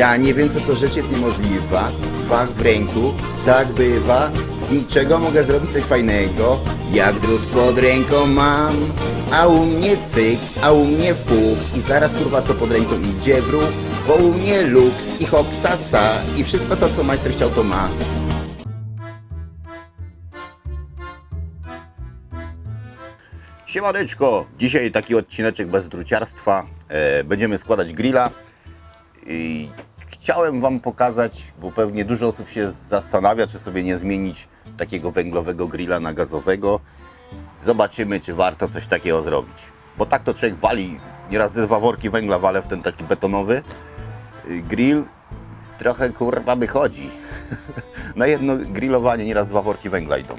Ja nie wiem, co to rzecz jest niemożliwa. Fach w ręku, tak bywa. Z niczego mogę zrobić coś fajnego. Jak drut pod ręką mam. A u mnie cyk, a u mnie fuk. I zaraz kurwa to pod ręką idzie w ruch. Bo u mnie luks i hopsasa. I wszystko to, co majster chciał, to ma. Siemaneczko! Dzisiaj taki odcineczek bez druciarstwa. E, będziemy składać grilla. I chciałem Wam pokazać, bo pewnie dużo osób się zastanawia, czy sobie nie zmienić takiego węglowego grilla na gazowego. Zobaczymy, czy warto coś takiego zrobić. Bo tak to człowiek wali, nieraz ze dwa worki węgla walę w ten taki betonowy y, grill. Trochę kurwa wychodzi. na jedno grillowanie nieraz dwa worki węgla idą.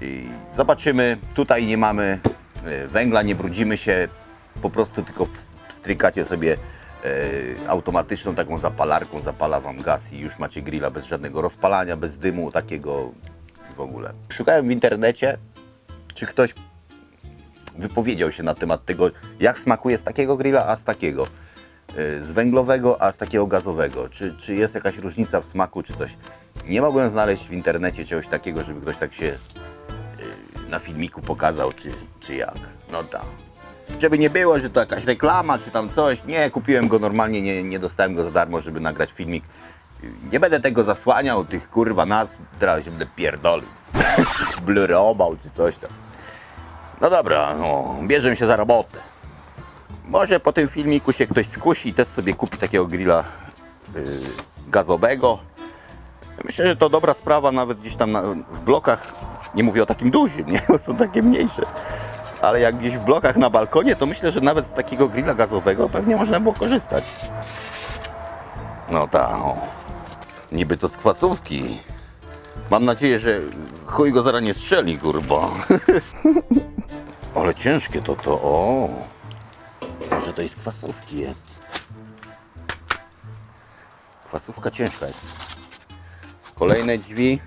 I zobaczymy, tutaj nie mamy e, węgla, nie brudzimy się, po prostu tylko strykacie sobie automatyczną taką zapalarką, zapala Wam gaz i już macie grilla bez żadnego rozpalania, bez dymu takiego w ogóle. Szukałem w internecie, czy ktoś wypowiedział się na temat tego, jak smakuje z takiego grilla, a z takiego. E, Z węglowego, a z takiego gazowego. Czy, czy jest jakaś różnica w smaku, czy coś. Nie mogłem znaleźć w internecie czegoś takiego, żeby ktoś tak się na filmiku pokazał, czy, czy jak. No tak. Żeby nie było, że to jakaś reklama, czy tam coś. Nie, kupiłem go normalnie, nie, nie dostałem go za darmo, żeby nagrać filmik. Nie będę tego zasłaniał, tych kurwa nazw, teraz się będę pierdolił. Blurował, czy coś tam. No dobra, no, bierzemy się za robotę. Może po tym filmiku się ktoś skusi i też sobie kupi takiego grilla yy, gazowego. Myślę, że to dobra sprawa nawet gdzieś tam na, w blokach. Nie mówię o takim dużym, nie? Są takie mniejsze. Ale jak gdzieś w blokach na balkonie, to myślę, że nawet z takiego grilla gazowego pewnie można było korzystać. No tak. Niby to z kwasówki. Mam nadzieję, że chuj go zaraz nie strzeli, kurwa. Ale ciężkie to to, o. Może to i z kwasówki jest. Kwasówka ciężka jest. Kolejne drzwi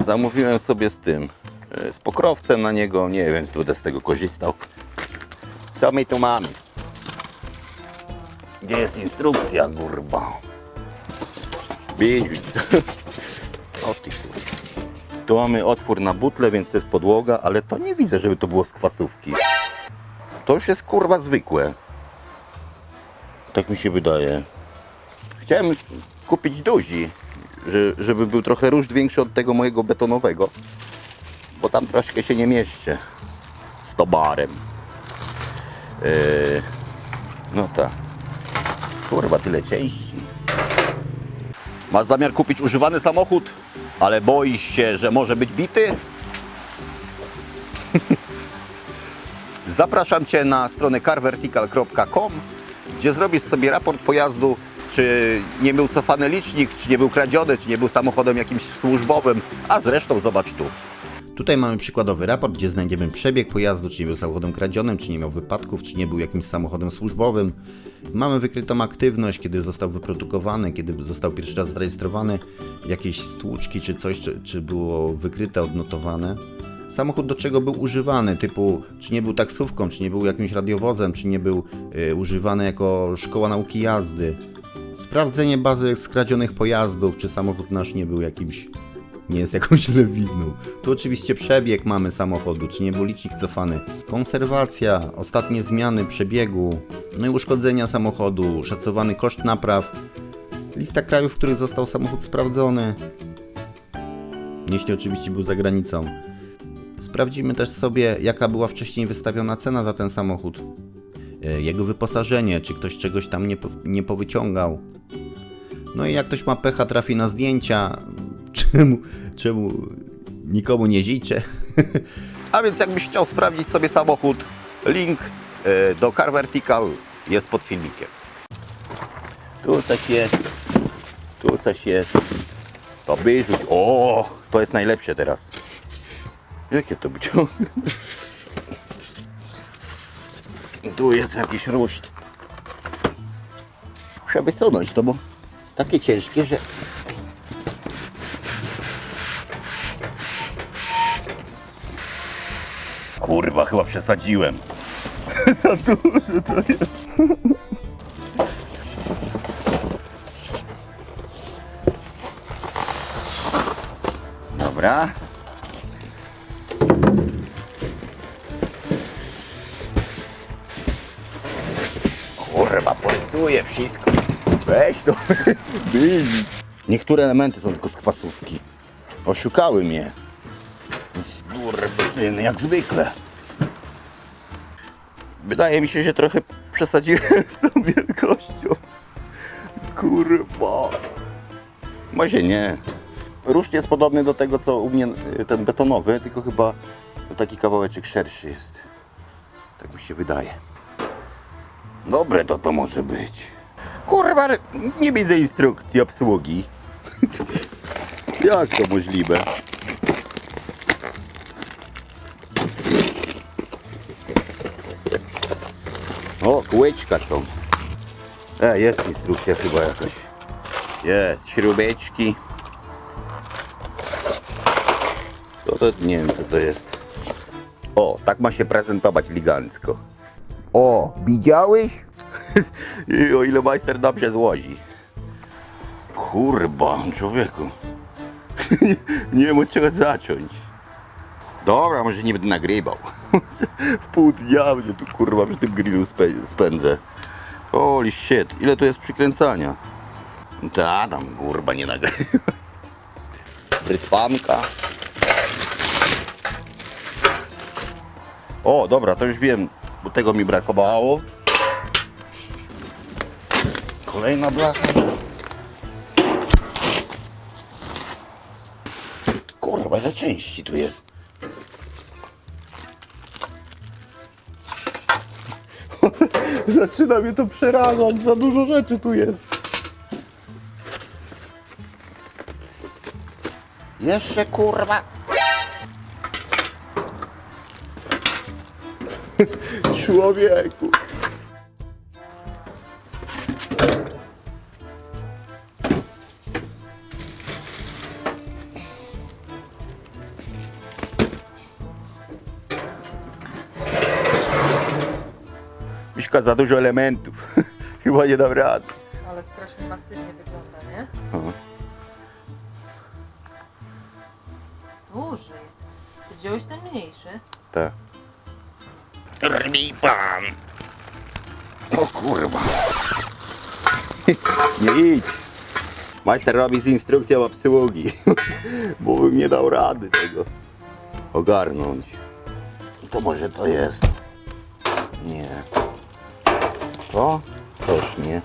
zamówiłem sobie z tym, z pokrowcem na niego, nie wiem, czy będę z tego korzystał. Co my tu mamy? Gdzie jest instrukcja, kurwa? Wiedzieć. O ty. Tu mamy otwór na butle, więc to jest podłoga, ale to nie widzę, żeby to było z kwasówki. To już jest kurwa zwykłe. Tak mi się wydaje. Chciałem kupić duzi, że, żeby był trochę ruszt większy od tego mojego betonowego, bo tam troszkę się nie mieszczę z tobarem. Yy, no tak. Kurwa, tyle części. Masz zamiar kupić używany samochód, ale boisz się, że może być bity? Zapraszam Cię na stronę carvertical.com, gdzie zrobisz sobie raport pojazdu, czy nie był cofany licznik, czy nie był kradziony, czy nie był samochodem jakimś służbowym, a zresztą zobacz tu. Tutaj mamy przykładowy raport, gdzie znajdziemy przebieg pojazdu, czy nie był samochodem kradzionym, czy nie miał wypadków, czy nie był jakimś samochodem służbowym. Mamy wykrytą aktywność, kiedy został wyprodukowany, kiedy został pierwszy raz zarejestrowany, jakieś stłuczki czy coś, czy, czy było wykryte, odnotowane. Samochód do czego był używany, typu czy nie był taksówką, czy nie był jakimś radiowozem, czy nie był y, używany jako szkoła nauki jazdy. Sprawdzenie bazy skradzionych pojazdów, czy samochód nasz nie był jakimś nie jest jakąś lewizną. Tu oczywiście przebieg mamy samochodu, czy nie był licznik cofany. Konserwacja, ostatnie zmiany przebiegu, no i uszkodzenia samochodu, szacowany koszt napraw, lista krajów, w których został samochód sprawdzony, jeśli oczywiście był za granicą. Sprawdzimy też sobie, jaka była wcześniej wystawiona cena za ten samochód, e, jego wyposażenie, czy ktoś czegoś tam nie, po- nie powyciągał. No i jak ktoś ma pecha, trafi na zdjęcia, czemu, czemu nikomu nie życzę. A więc jakbyś chciał sprawdzić sobie samochód, link e, do Car Vertical jest pod filmikiem. Tu coś jest, tu coś jest. To wyrzuć. O, to jest najlepsze teraz. Jakie to być? Tu jest jakiś ruszt. Muszę wysunąć to, bo takie ciężkie, że... Kurwa, chyba przesadziłem. Za duże to jest. Dobra. Kurwa, porysuje wszystko. Weź to. Niektóre elementy są tylko z kwasówki. Oszukały mnie. Skurwysyny, jak zwykle. Wydaje mi się, że trochę przesadziłem z tą wielkością. Kurwa. Może nie. Ruszd jest podobny do tego, co u mnie y, ten betonowy, tylko chyba taki kawałeczek szerszy jest. Tak mi się wydaje. Dobre to to może być. Kurwa, nie widzę instrukcji obsługi. Jak to możliwe? O, kółeczka są. E, jest instrukcja chyba jakaś. Jest, śrubeczki. To, to nie wiem co to jest. O, tak ma się prezentować ligancko. O, widziałeś? I o ile majster dobrze złozi. Kurba, człowieku. nie, nie wiem od czego zacząć. Dobra, może nie będę nagrywał. W pół dnia będzie tu kurwa przy tym grillu spędzę. Holy shit, ile tu jest przykręcania? Ta tam kurwa nie nagrywa. Brytwanka. O, dobra, to już wiem, bo tego mi brakowało. Kolejna blacha. Kurwa, ile części tu jest? Zaczyna mnie to przerażać, za dużo rzeczy tu jest. Jeszcze kurwa. Człowieku. Miśka, za dużo elementów. Chyba nie dam rady. Ale strasznie masywnie wygląda, nie? O. Duży jest. Ty wziąłeś ten mniejszy? Tak. Rwij pan! O kurwa. Nie idź. Majster robi z instrukcją obsługi. Bo bym nie dał rady tego ogarnąć. To może to jest. Nie. To? Toż nie.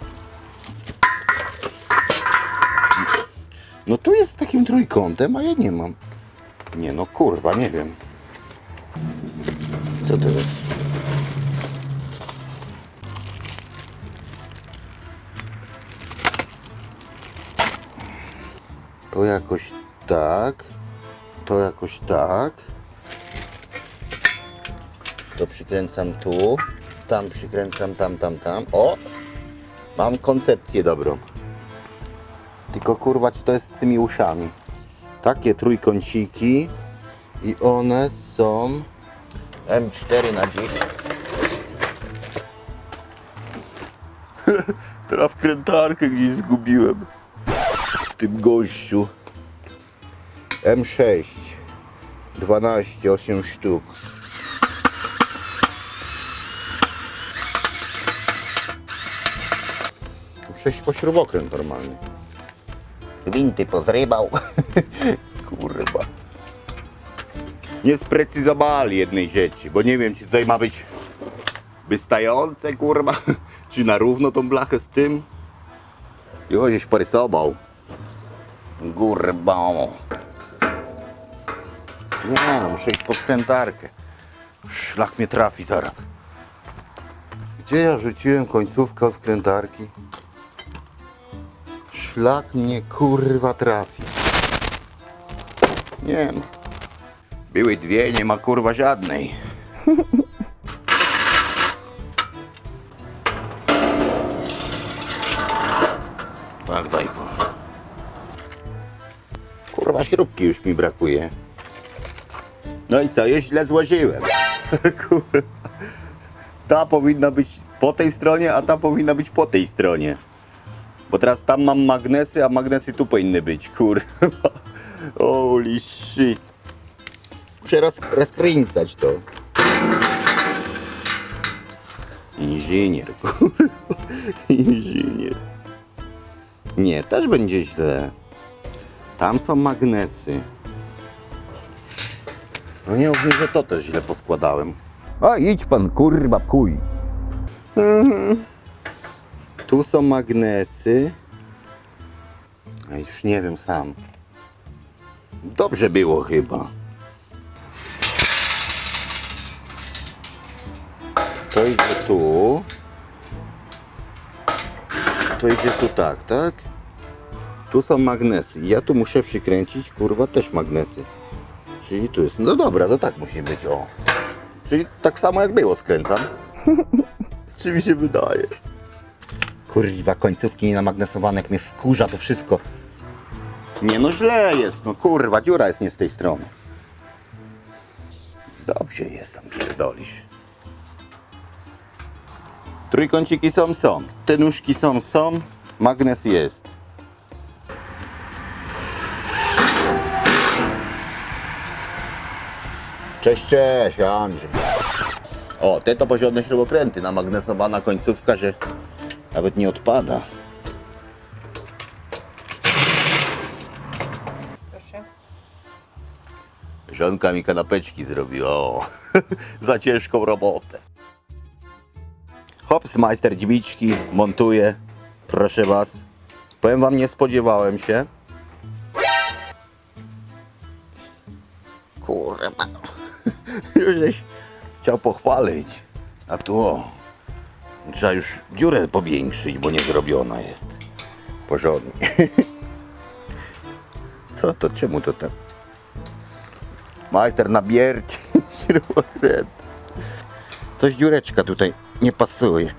No tu jest takim trójkątem, a ja nie mam. Nie no kurwa, nie wiem. Co to jest? To jakoś tak. To jakoś tak. To przykręcam tu. Tam przykręcam, tam, tam, tam. O! Mam koncepcję dobrą. Tylko kurwa, czy to jest z tymi uszami? Takie trójkąciki. I one są M4 na dziś. Teraz wkrętarkę gdzieś zgubiłem. W tym gościu. M6. 12, 8 sztuk. Sześć po śrubokręt normalny. Gwinty pozrybał. Kurwa. Nie sprecyzowali jednej rzeczy, bo nie wiem, czy tutaj ma być wystające, kurwa, czy na równo tą blachę z tym. I gdzieś porysował. Kurwa. Nie no, muszę iść po skrętarkę. Szlak mnie trafi zaraz. Gdzie ja rzuciłem końcówkę od skrętarki? Szlak mnie kurwa trafi. Nie wiem. Były dwie, nie ma kurwa żadnej. tak, daj pan. Kurwa śrubki już mi brakuje. No i co, ja źle złożyłem. kurwa. Ta powinna być po tej stronie, a ta powinna być po tej stronie. Bo teraz tam mam magnesy, a magnesy tu powinny być, kurwa. Holy shit. Muszę roz, rozkręcać to. Inżynier, kurwa. Inżynier. Nie, też będzie źle. Tam są magnesy. No nie mów że to też źle poskładałem. A idź pan, kurwa, kuj. Tu są magnesy. A już nie wiem sam. Dobrze było chyba. To idzie tu. To idzie tu tak, tak? Tu są magnesy. Ja tu muszę przykręcić, kurwa, też magnesy. Czyli tu jest. No dobra, to tak musi być, o. Czyli tak samo jak było skręcam. Czy mi się wydaje? Kurwa, końcówki namagnesowane, jak mnie wkurza to wszystko. Nie no, źle jest, no kurwa, dziura jest nie z tej strony. Dobrze jest, tam pierdolisz. Trójkąciki są, są. Te nóżki są, są. Magnes jest. Cześć, cześć, Andrzej. O, te to porządne śrubokręty, namagnesowana końcówka, że nawet nie odpada. Proszę. Żonka mi kanapeczki zrobiła, o. Za ciężką robotę. Hops, majster dźwiczki, montuje. Proszę was. Powiem wam, nie spodziewałem się. Kurwa. Już żeś chciał pochwalić. A tu o. Trzeba już dziurę powiększyć, bo nie zrobiona jest. Porządnie. Co to? Czemu to tak? Majster nabierci śrubokręt. Coś dziureczka tutaj nie pasuje.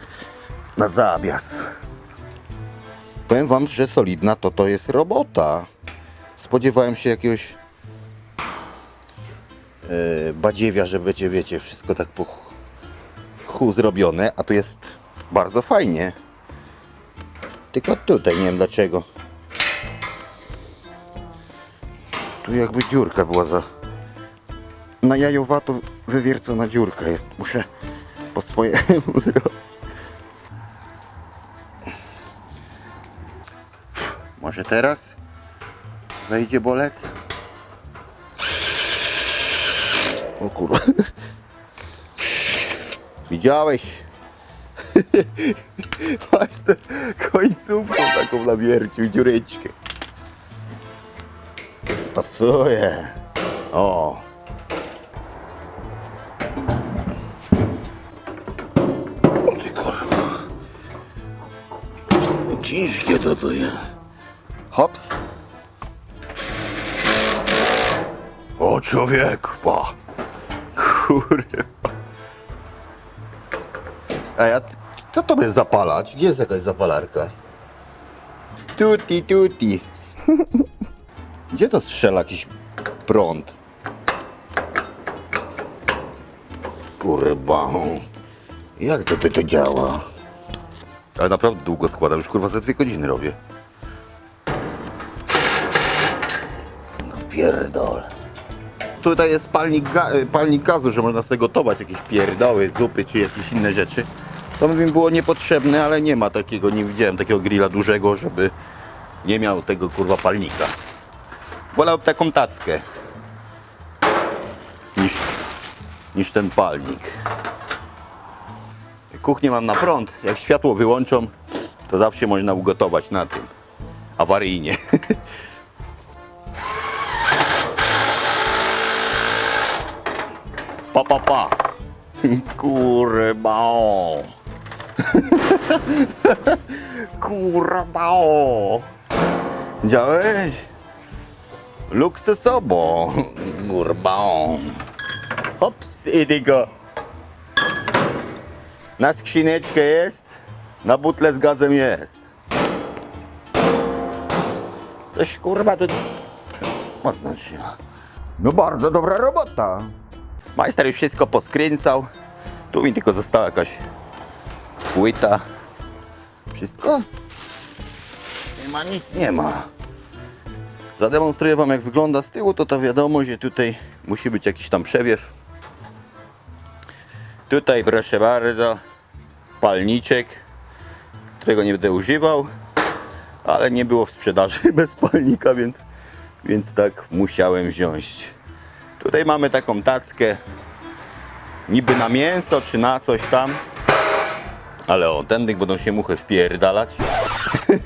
Na zabias. Powiem wam, że solidna to to jest robota. Spodziewałem się jakiegoś e, badziewia, że będzie, wiecie, wszystko tak po ch- chu zrobione, a tu jest bardzo fajnie. Tylko tutaj nie wiem dlaczego. Tu jakby dziurka była za... Na jajowato wywiercona dziurka jest. Muszę po swojemu zrobić. Może teraz wejdzie bolec? O kurwa. Widziałeś? Majster końcówką taką nawiercił dziureczkę. Pasuje. O. Ciężkie to to jest. Hops. O człowiek, pa. Kurwa. A t- co to będzie zapalać? Gdzie jest jakaś zapalarka? Tuti, tuti. Gdzie to strzela jakiś prąd? Kurwa. Jak to, to, działa? Ale naprawdę długo składam, już kurwa za dwie godziny robię. No pierdol. Tutaj jest palnik, ga- palnik gazu, że można sobie gotować jakieś pierdoły, zupy czy jakieś inne rzeczy. To mi było niepotrzebne, ale nie ma takiego, nie widziałem takiego grilla dużego, żeby nie miał tego kurwa palnika. Wolał taką tackę niż, niż ten palnik. Kuchnię mam na prąd. Jak światło wyłączą, to zawsze można ugotować na tym. Awaryjnie. Pa, pa, pa. Kurwa. Kurwa. Widziałeś? Luksusowo. Kurwa. Hops, idygo. Na skrzyneczkę jest, na butle z gazem jest. Coś kurwa tu mocno trzyma. No bardzo dobra robota. Majster już wszystko poskręcał. Tu mi tylko została jakaś płyta. Wszystko? Nie ma nic, nie ma. Zademonstruję Wam jak wygląda z tyłu, to to wiadomo, że tutaj musi być jakiś tam przewiew. Tutaj proszę bardzo, palniczek, którego nie będę używał, ale nie było w sprzedaży bez palnika, więc, więc tak musiałem wziąć. Tutaj mamy taką tackę, niby na mięso czy na coś tam, ale o, tędy będą się muchy wpierdalać.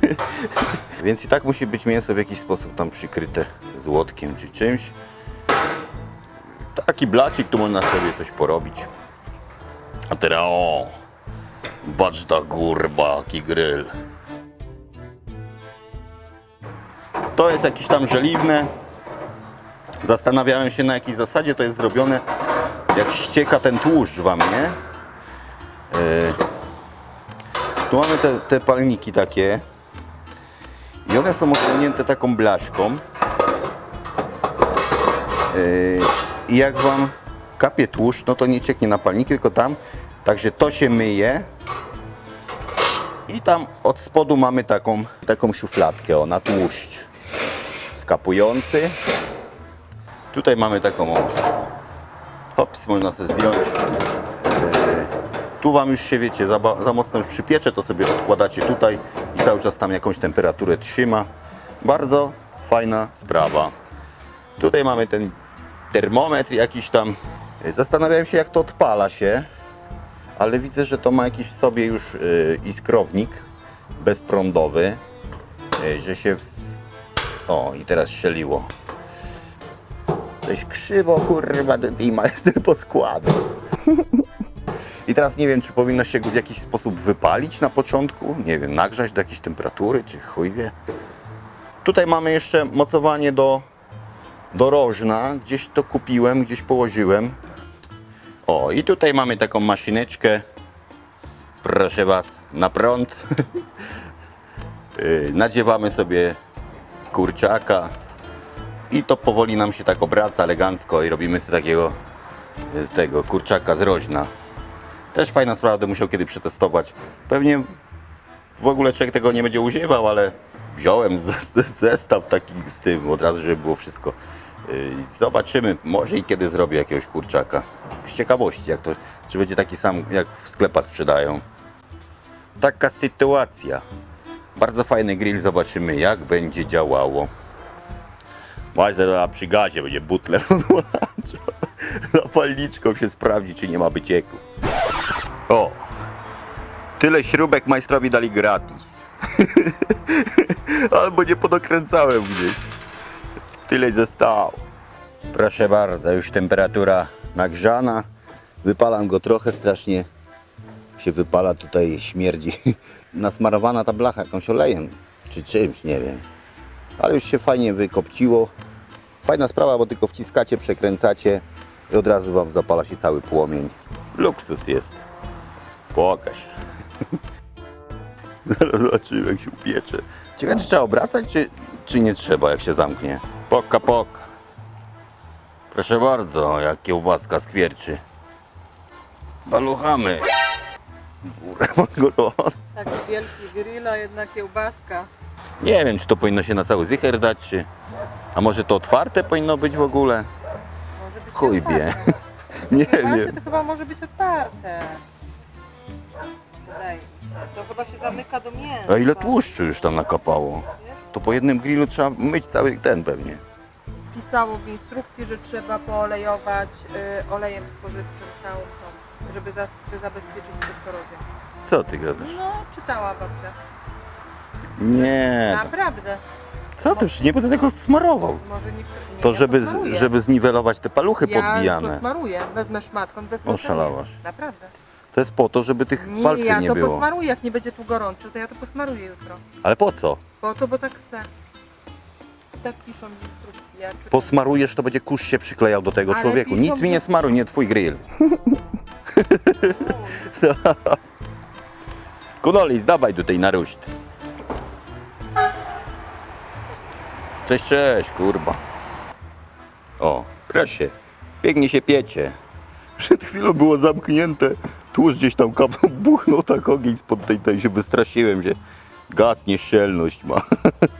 Więc i tak musi być mięso w jakiś sposób tam przykryte złotkiem czy czymś. Taki blacik, tu można sobie coś porobić. A teraz o, bacz ta kurba, jaki grill. To jest jakieś tam żeliwne. Zastanawiałem się na jakiej zasadzie to jest zrobione, jak ścieka ten tłuszcz wam, nie? Yy. Tu mamy te, te palniki takie i one są osłonięte taką blaszką. Yy, I jak wam kapie tłuszcz, no to nie cieknie na palniki, tylko tam. Także to się myje. I tam od spodu mamy taką, taką szufladkę, o, na tłuszcz skapujący. Tutaj mamy taką, o, hops, można sobie zdjąć. Tu Wam już się, wiecie, za, za mocno już przypiecze, to sobie odkładacie tutaj i cały czas tam jakąś temperaturę trzyma. Bardzo fajna sprawa. Tutaj mamy ten termometr jakiś tam. Zastanawiałem się, jak to odpala się, ale widzę, że to ma jakiś w sobie już y, iskrownik bezprądowy, y, że się... O, i teraz strzeliło. Coś krzywo, kurwa, do dima jest poskładu. I teraz nie wiem, czy powinno się go w jakiś sposób wypalić na początku, nie wiem, nagrzać do jakiejś temperatury, czy chuj wie. Tutaj mamy jeszcze mocowanie do, do rożna, gdzieś to kupiłem, gdzieś położyłem. O, i tutaj mamy taką maszyneczkę, proszę Was, na prąd. Yy, Nadziewamy sobie kurczaka i to powoli nam się tak obraca elegancko i robimy sobie takiego z tego kurczaka z roźna. Też fajna sprawa, będę musiał kiedy przetestować. Pewnie w ogóle człowiek tego nie będzie używał, ale wziąłem zestaw taki z tym od razu, żeby było wszystko. Yy, Zobaczymy, może i kiedy zrobię jakiegoś kurczaka. Z ciekawości, jak to, czy będzie taki sam, jak w sklepach sprzedają. Taka sytuacja. Bardzo fajny grill, zobaczymy jak będzie działało. Majster przy gazie będzie butlę podłączał. Zapalniczką się sprawdzi, czy nie ma wycieku. O! Tyle śrubek majstrowi dali gratis. Albo nie podokręcałem gdzieś. Tyle zostało. Proszę bardzo, już temperatura nagrzana. Wypalam go trochę, strasznie się wypala tutaj, śmierdzi. Nasmarowana ta blacha jakąś olejem, czy czymś, nie wiem. Ale już się fajnie wykopciło. Fajna sprawa, bo tylko wciskacie, przekręcacie i od razu Wam zapala się cały płomień. Luksus jest. Pokaż. Zaraz zobaczymy jak się upiecze. Ciekawe czy trzeba obracać, czy, czy nie trzeba jak się zamknie. Poka, poka. Proszę bardzo, jak kiełbaska skwierczy. Baluchamy. Kurwa, gorąco. Taki wielki grill, a jedna kiełbaska. Nie wiem, czy to powinno się na cały zicher dać, czy... A może to otwarte powinno być w ogóle? Może być Chuj otwarte. wie. Nie Kiełbasy wiem. to chyba może być otwarte. To chyba się zamyka do mięsa. A ile tłuszczu już tam nakapało? To po jednym grillu trzeba myć cały ten pewnie. Pisało w instrukcji, że trzeba poolejować y, olejem spożywczym całą tą, żeby żeby zabezpieczyć przed korozją. Co ty gadasz? No, czytała babcia. Nie. Naprawdę. Co ty? Przecież nie będę tego smarował. Może nie, nie To ja żeby, posmaruję. żeby zniwelować te paluchy ja podbijane. posmaruję, wezmę szmatką, Oszalałaś. Naprawdę. To jest po to, żeby tych Nie, palców ja nie to było. posmaruję, jak nie będzie tu gorąco, to ja to posmaruję jutro. Ale po co? Po to, bo tak chcę. Tak piszą w instrukcji. Ja czytam. Posmarujesz, to będzie kurz się przyklejał do tego Ale człowieku. piszą, Nic mi nie smaruj, nie twój grill. Kunolis, dawaj tutaj na ruszt. Cześć, cześć, kurwa. O, proszę. Pięknie się piecie. Przed chwilą było zamknięte. Tłuszcz gdzieś tam kapnął, buchnął tak ogień spod tej, tej się wystraszyłem, że gaz nieszczelność ma.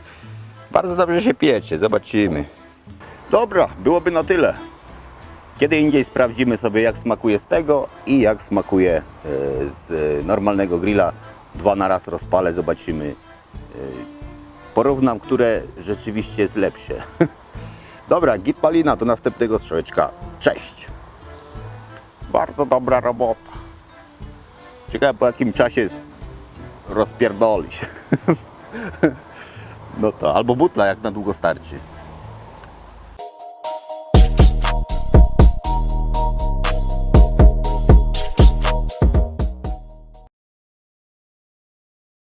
Bardzo dobrze się piecze, zobaczymy. Dobra, byłoby na tyle. Kiedy indziej sprawdzimy sobie jak smakuje z tego i jak smakuje e, z normalnego grilla. Dwa na raz rozpalę, zobaczymy. E, Porównam, które rzeczywiście jest lepsze. Dobra, git palina, do następnego strzałeczka. Cześć! Bardzo dobra robota. Ciekawe po jakim czasie rozpierdoli się. No to, albo butla jak na długo starczy.